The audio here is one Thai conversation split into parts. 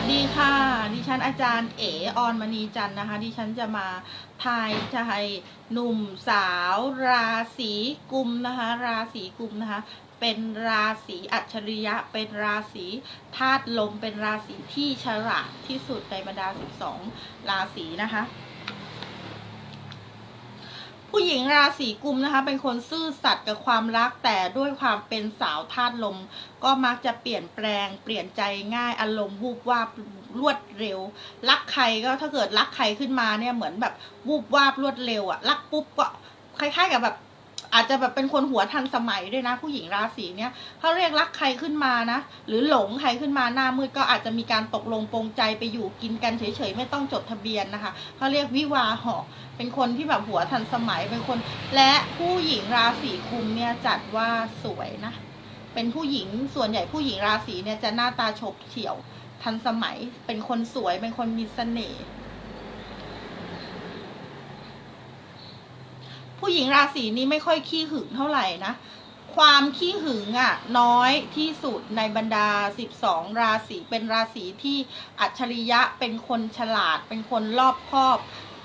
สดีค่ะ ดิฉันอาจารย์เอออนมณีจันนะคะ ดิฉันจะมาทายทายหนุ่มสาว ราศีกุมนะคะ ราศีกุมนะคะ เป็นราศีอัจฉริยะ เป็นราศีธาตุลม เป็นราศีที่ฉลาดที่สุดในบรรดา 12 ราศีนะคะ ผู้หญิงราศีกุมนะคะ เป็นคนซื่อสัตย์กับความรักแต่ด้วยความเป็นสาวธาตุลม ก็มักจะเปลี่ยนแปลง เปลี่ยนใจง่ายอารมณ์วูบวาบรวดเร็ว รักใครก็ถ้าเกิดรักใครขึ้นมาเนี่ยเหมือนแบบวูบวาบรวดเร็วอะรักปุ๊บก็คล้ายๆกับแบบ อาจจะแบบเป็นคนหัวทันสมัยด้วยนะ ผู้หญิงราศีเนี้ยเขาเรียกรักใครขึ้นมานะ หรือหลงใครขึ้นมาหน้ามืดก็อาจจะมีการตกลงปรงใจไปอยู่กินกันเฉยๆไม่ต้องจดทะเบียนนะคะเขาเรียกวิวาหอเป็นคนที่แบบหัวทันสมัยเป็นคน และผู้หญิงราศีกุมเนี่ยจัดว่าสวยนะ เป็นผู้หญิงส่วนใหญ่ผู้หญิงราศีเนี่ยจะหน้าตาฉบเฉี่ยวทันสมัยเป็นคนสวยเป็นคนมีเสน่ห์ ผู้หญิงราศีนี้ไม่ค่อยขี้หึงเท่าไหร่นะ ความขี้หึงอะน้อยที่สุดในบรรดา 12 ราศีเป็นราศีที่อัจฉริยะเป็นคนฉลาด เป็นคนรอบคอบ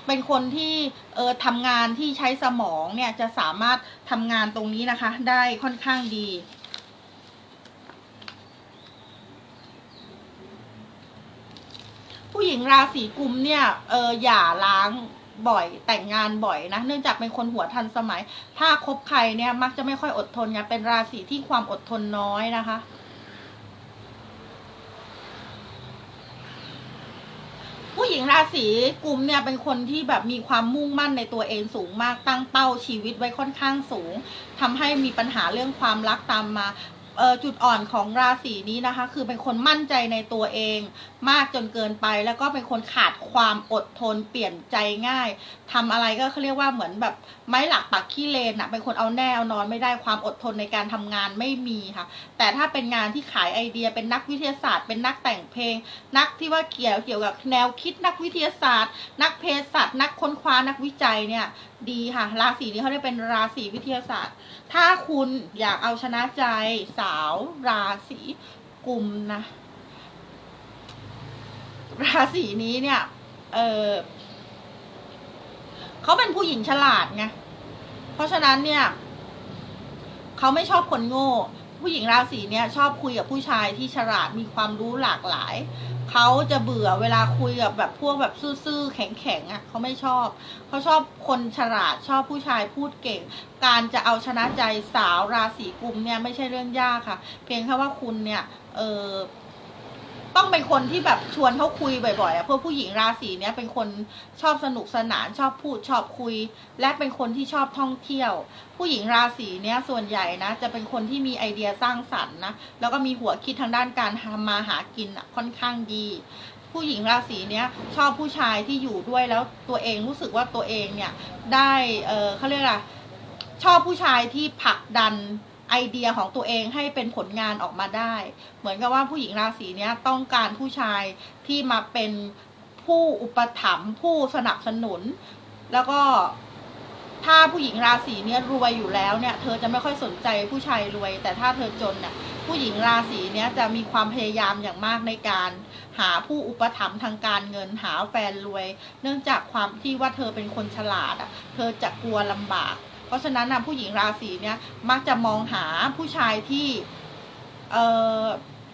เป็นคนที่เออทำงานที่ใช้สมองเนี่ยจะสามารถทำงานตรงนี้นะคะ ได้ค่อนข้างดี ผู้หญิงราศีกุมเนี่ยเออหย่าล้าง บ่อยแต่งงานบ่อยนะ เนื่องจากเป็นคนหัวทันสมัย ถ้าคบใครเนี่ยมักจะไม่ค่อยอดทนไงเป็นราศีที่ความอดทนน้อยนะคะผู้หญิงราศีกุมเนี่ยเป็นคนที่แบบมีความมุ่งมั่นในตัวเองสูงมากตั้งเป้าชีวิตไว้ค่อนข้างสูงทำให้มีปัญหาเรื่องความรักตามมา จุดอ่อนของราศีนี้นะคะ คือเป็นคนมั่นใจในตัวเอง มากจนเกินไป แล้วก็เป็นคนขาดความอดทนเปลี่ยนใจง่ายทำอะไรก็เขาเรียกว่าเหมือนแบบไม้หลักปักขี้เลนอะเป็นคนเอาแน่เอานอนไม่ได้ความอดทนในการทำงานไม่มีค่ะ แต่ถ้าเป็นงานที่ขายไอเดียเป็นนักวิทยาศาสตร์ เป็นนักแต่งเพลง นักที่ว่าเกี่ยวเกี่ยวกับแนวคิดนักวิทยาศาสตร์ นักเภสัชนักค้นคว้านักวิจัยเนี่ยดีค่ะ ราศีนี้เขาเรียกเป็นราศีวิทยาศาสตร์ ถ้าคุณอยากเอาชนะใจสาาวราศีกุมนะ ราศีนี้เนี่ย เออเขาเป็นผู้หญิงฉลาดไง เพราะฉะนั้นเนี่ย เขาไม่ชอบคนโง่ ผู้หญิงราศีเนี่ยชอบคุยกับผู้ชายที่ฉลาดมีความรู้หลากหลายเขาจะเบื่อเวลาคุยกับแบบพวกแบบซื่อๆแข็งๆอะเขาไม่ชอบเขาชอบคนฉลาดชอบผู้ชายพูดเก่ง การจะเอาชนะใจสาวราศีกุมเนี่ยไม่ใช่เรื่องยากค่ะ เพียงแค่ว่าคุณเนี่ยเออ ต้องเป็นคนที่แบบชวนเขาคุยบ่อยๆอะเพราะผู้หญิงราศีเนี้ยเป็นคนชอบสนุกสนานชอบพูดชอบคุย และเป็นคนที่ชอบท่องเที่ยว ผู้หญิงราศีเนี้ยส่วนใหญ่นะ จะเป็นคนที่มีไอเดียสร้างสรรค์นะแล้วก็มีหัวคิดทางด้านการทำมาหากินอะค่อนข้างดี ผู้หญิงราศีเนี้ยชอบผู้ชายที่อยู่ด้วยแล้วตัวเองรู้สึกว่าตัวเองเนี่ยได้เออเขาเรียกอะไรชอบผู้ชายที่ผลักดัน ไอเดียของตัวเองให้เป็นผลงานออกมาได้ เหมือนกับว่าผู้หญิงราศีนี้ต้องการผู้ชายที่มาเป็นผู้อุปถัมภ์ผู้สนับสนุน แล้วก็ถ้าผู้หญิงราศีเนี้ยรวยอยู่แล้วเนี่ย เธอจะไม่ค่อยสนใจผู้ชายรวย แต่ถ้าเธอจนเนี่ยผู้หญิงราศีเนี้ยจะมีความพยายามอย่างมากในการหาผู้อุปถัมภ์ทางการเงินหาแฟนรวย เนื่องจากความที่ว่าเธอเป็นคนฉลาดอะ เธอจะกลัวลำบาก เพราะฉะนั้นนะผู้หญิงราศีเนี้ยมักจะมองหาผู้ชายที่เอ่อ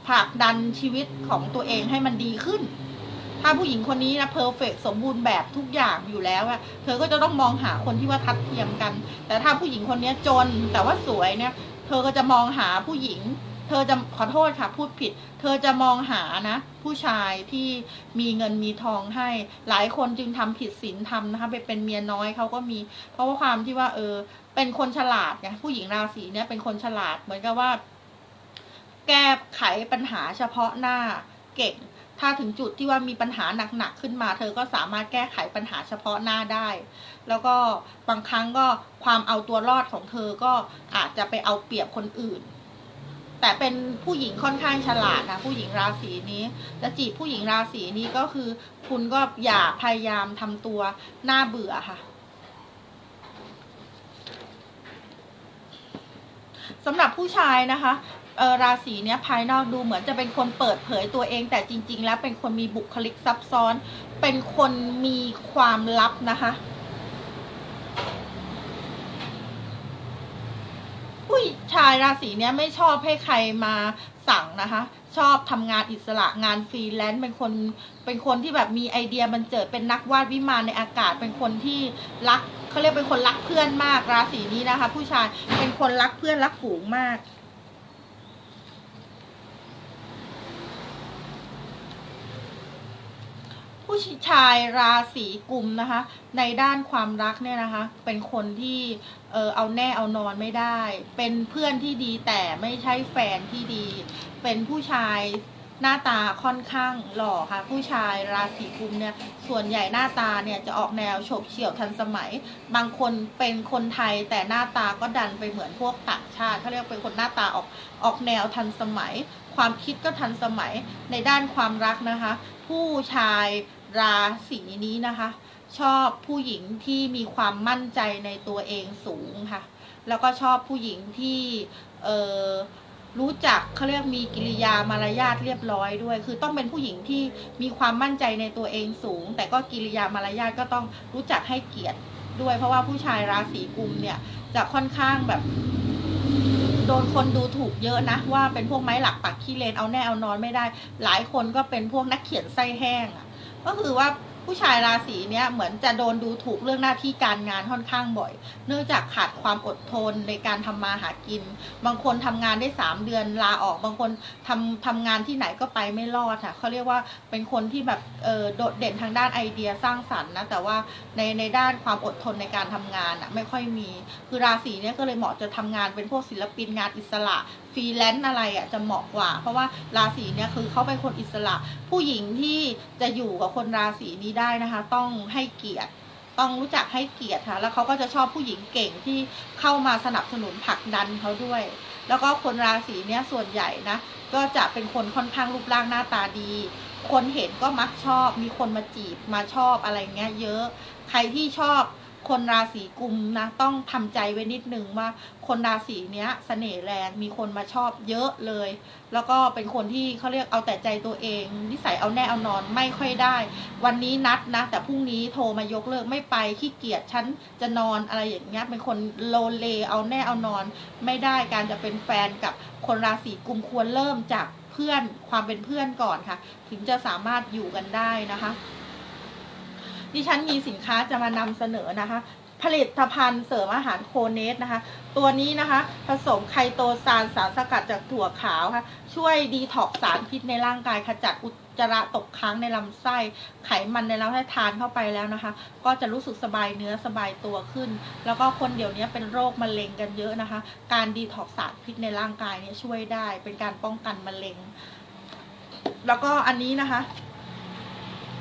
ผลักดันชีวิตของตัวเองให้มันดีขึ้น ถ้าผู้หญิงคนนี้นะเพอร์เฟกสมบูรณ์แบบทุกอย่างอยู่แล้วอะเธอก็จะต้องมองหาคนที่ว่าทัดเทียมกัน แต่ถ้าผู้หญิงคนนี้จนแต่ว่าสวยเนี่ย เธอก็จะมองหาผู้หญิง เธอจะขอโทษค่ะพูดผิด เธอจะมองหานะ ผู้ชายที่มีเงินมีทองให้ หลายคนจึงทำผิดศีลธรรมนะคะไปเป็นเมียน้อยเขาก็มี เพราะว่าความที่ว่า เออ เป็นคนฉลาดไงผู้หญิงราศีเนี่ยเป็นคนฉลาดเหมือนกับว่า แก้ไขปัญหาเฉพาะหน้าเก่งถ้าถึงจุดที่ว่ามีปัญหาหนักๆขึ้นมา เธอก็สามารถแก้ไขปัญหาเฉพาะหน้าได้ แล้วก็บางครั้งก็ความเอาตัวรอดของเธอก็อาจจะไปเอาเปรียบคนอื่น แต่เป็นผู้หญิงค่อนข้างฉลาดนะผู้หญิงราศีนี้จะจีบผู้หญิงราศีนี้ก็คือ คุณก็อย่าพยายามทำตัวน่าเบื่อค่ะสำหรับผู้ชายนะคะเออราศีเนี้ยภายนอกดูเหมือนจะเป็นคนเปิดเผยตัวเอง แต่จริง ๆ แล้วเป็นคนมีบุคลิกซับซ้อน เป็นคนมีความลับนะคะ ผู้ชายราศีเนี้ยไม่ชอบให้ใครมาสั่งนะคะ ชอบทำงานอิสระงานฟรีแลนซ์เป็นคนเป็นคนที่แบบมีไอเดียบันเจิดเป็นนักวาดวิมานในอากาศ เป็นคนที่รักเขาเรียกเป็นคนรักเพื่อนมากราศีนี้นะคะ ผู้ชายเป็นคนรักเพื่อนรักฝูงมาก ชายราศีกุมนะคะ ในด้านความรักเนี่ยนะคะ เป็นคนที่เออเอาแน่เอานอนไม่ได้ เป็นเพื่อนที่ดีแต่ไม่ใช่แฟนที่ดี เป็นผู้ชายหน้าตาค่อนข้างหล่อค่ะ ผู้ชายราศีกุมเนี่ยส่วนใหญ่หน้าตาเนี่ยจะออกแนวโฉบเฉี่ยวทันสมัย บางคนเป็นคนไทยแต่หน้าตาก็ดันไปเหมือนพวกต่างชาติเขาเรียกเป็นคนหน้าตาออกออกแนวทันสมัย ความคิดก็ทันสมัยในด้านความรักนะคะ ผู้ชาย ราศีนี้นะคะ ชอบผู้หญิงที่มีความมั่นใจในตัวเองสูงค่ะ แล้วก็ชอบผู้หญิงที่เออรู้จักเขาเรียกมีกิริยามารยาทเรียบร้อยด้วย คือต้องเป็นผู้หญิงที่มีความมั่นใจในตัวเองสูง แต่ก็กิริยามารยาทก็ต้องรู้จักให้เกียรติด้วย เพราะว่าผู้ชายราศีกุมเนี่ยจะค่อนข้างแบบ โดนคนดูถูกเยอะนะ ว่าเป็นพวกไม้หลักปักขี้เลนเอาแน่เอานอนไม่ได้ หลายคนก็เป็นพวกนักเขียนไส้แห้งอะ ก็คือว่าผู้ชายราศีเนี้ยเหมือนจะโดนดูถูกเรื่องหน้าที่การงานค่อนข้างบ่อย เนื่องจากขาดความอดทนในการทำมาหากิน บางคนทำงานได้สามเดือนลาออก บางคนทำทำงานที่ไหนก็ไปไม่รอดค่ะเขาเรียกว่าเป็นคนที่แบบเออโดดเด่นทางด้านไอเดียสร้างสรรค์นะแต่ว่าในในด้านความอดทนในการทำงานอะไม่ค่อยมี คือราศีเนี้ยก็เลยเหมาะจะทำงานเป็นพวกศิลปินงานอิสระ ฟรีแลนซ์อะไรอะจะเหมาะกว่า เพราะว่าราศีเนี้ยคือเขาเป็นคนอิสระ ผู้หญิงที่จะอยู่กับคนราศีนี้ได้นะคะ ต้องให้เกียรติต้องรู้จักให้เกียรติค่ะแล้วเขาก็จะชอบผู้หญิงเก่งที่เข้ามาสนับสนุนผลักดันเขาด้วย แล้วก็คนราศีเนี้ยส่วนใหญ่นะ ก็จะเป็นคนค่อนข้างรูปร่างหน้าตาดี คนเห็นก็มักชอบ มีคนมาจีบมาชอบอะไรเงี้ยเยอะ ใครที่ชอบ คนราศีกุมนะต้องทำใจไว้นิดนึงว่าคนราศีเนี้ยเสน่ห์แรงมีคนมาชอบเยอะเลย แล้วก็เป็นคนที่เขาเรียกเอาแต่ใจตัวเอง นิสัยเอาแน่เอานอนไม่ค่อยได้ วันนี้นัดนะ แต่พรุ่งนี้โทรมายกเลิกไม่ไปขี้เกียจฉันจะนอนอะไรอย่างเงี้ยเป็นคนโลเลเอาแน่เอานอน ไม่ได้การจะเป็นแฟนกับคนราศีกุมควรเริ่มจากเพื่อนความเป็นเพื่อนก่อนค่ะ ถึงจะสามารถอยู่กันได้นะคะ ดิฉันมีสินค้าจะมานำเสนอนะคะ ผลิตภัณฑ์เสริมอาหารโคเนสนะคะ ตัวนี้นะคะ ผสมไคโตซานสารสกัดจากถั่วขาวค่ะ ช่วยดีท็อกสารพิษในร่างกายขจัดอุจจาระตกค้างในลำไส้ ไขมันในลำไส้ทานเข้าไปแล้วนะคะ ก็จะรู้สึกสบายเนื้อสบายตัวขึ้น แล้วก็คนเดี๋ยวนี้เป็นโรคมะเร็งกันเยอะนะคะ การดีท็อกสารพิษในร่างกายเนี่ยช่วยได้ เป็นการป้องกันมะเร็ง แล้วก็อันนี้นะคะ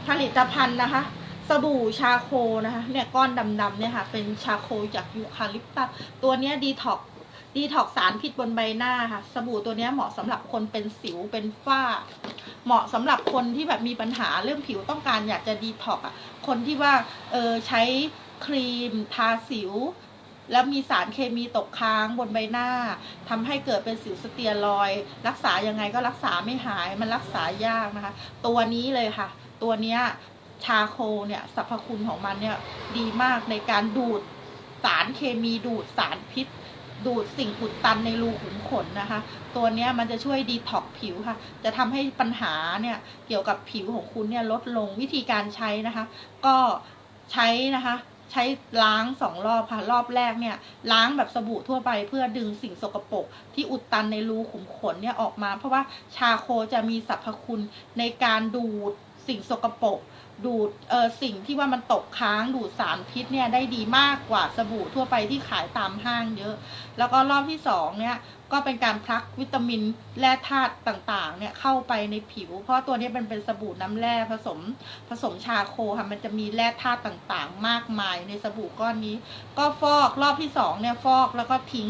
ผลิตภัณฑ์นะคะ สบู่ชาโคนะคะเนี่ยก้อนดำๆเนี่ยค่ะ เป็นชาโคจากยูคาลิปตัสตัวเนี้ยดีท็อกดีท็อกสารพิษบนใบหน้าค่ะ สบู่ตัวเนี้ยเหมาะสำหรับคนเป็นสิวเป็นฝ้า เหมาะสำหรับคนที่แบบมีปัญหาเรื่องผิวต้องการอยากจะดีท็อกอะคนที่ว่าเออใช้ครีมทาสิว แล้วมีสารเคมีตกค้างบนใบหน้าทำให้เกิดเป็นสิวสเตียรอย รักษายังไงก็รักษาไม่หายมันรักษายากนะคะ ตัวนี้เลยค่ะ ตัวเนี้ย ชาโคเนี่ยสรรพคุณของมันเนี่ยดีมากในการดูดสารเคมีดูดสารพิษ ดูดสิ่งอุดตันในรูขุมขนนะคะ ตัวนี้มันจะช่วยดีท็อกผิวค่ะ จะทำให้ปัญหาเนี่ยเกี่ยวกับผิวของคุณเนี่ยลดลงวิธีการใช้นะคะ ก็ใช้นะคะใช้ล้างสองรอบค่ะ รอบแรกเนี่ย ล้างแบบสบู่ทั่วไปเพื่อดึงสิ่งสกปรกที่อุดตันในรูขุมขนเนี่ยออกมา เพราะว่าชาโคจะมีสรรพคุณในการดูดสิ่งสกปรก ดูดสิ่งที่ว่ามันตกค้างดูดสารพิษเนี่ยได้ดีมากกว่าสบู่ทั่วไปที่ขายตามห้างเยอะ แล้วก็รอบที่สองเนี่ยก็เป็นการพลักวิตามินแร่ธาตุต่างๆ เนี่ยเข้าไปในผิว เพราะตัวนี้มันเป็นสบู่น้ำแร่ผสมผสมชาโคค่ะมันจะมีแร่ธาตุต่างๆ มากมายในสบู่ก้อนนี้ ก็ฟอกรอบที่สองเนี่ยฟอกแล้วก็ทิ้ง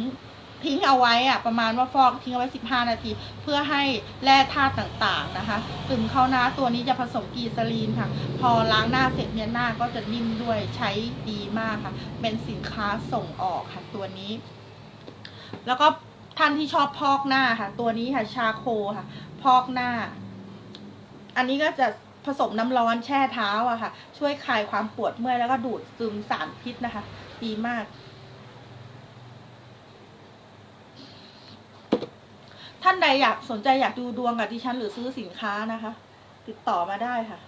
ทิ้งเอาไว้อะประมาณว่าฟอกทิ้งเอาไว้ 15 นาที เพื่อให้แร่ธาตุต่างๆนะคะซึมเข้าหน้าตัวนี้จะผสมกรีซาลีนค่ะ พอล้างหน้าเสร็จเนี่ยหน้าก็จะนิ่มด้วยใช้ดีมากค่ะ เป็นสินค้าส่งออกค่ะตัวนี้ แล้วก็ท่านที่ชอบพอกหน้าค่ะ ตัวนี้ค่ะชาโคค่ะ พอกหน้า อันนี้ก็จะผสมน้ำร้อนแช่เท้าอะค่ะ ช่วยคลายความปวดเมื่อยแล้วก็ดูดซึมสารพิษนะคะ ดีมาก ท่านใดอยากสนใจอยากดูดวงกับดิฉันหรือซื้อสินค้านะคะ ติดต่อมาได้ค่ะ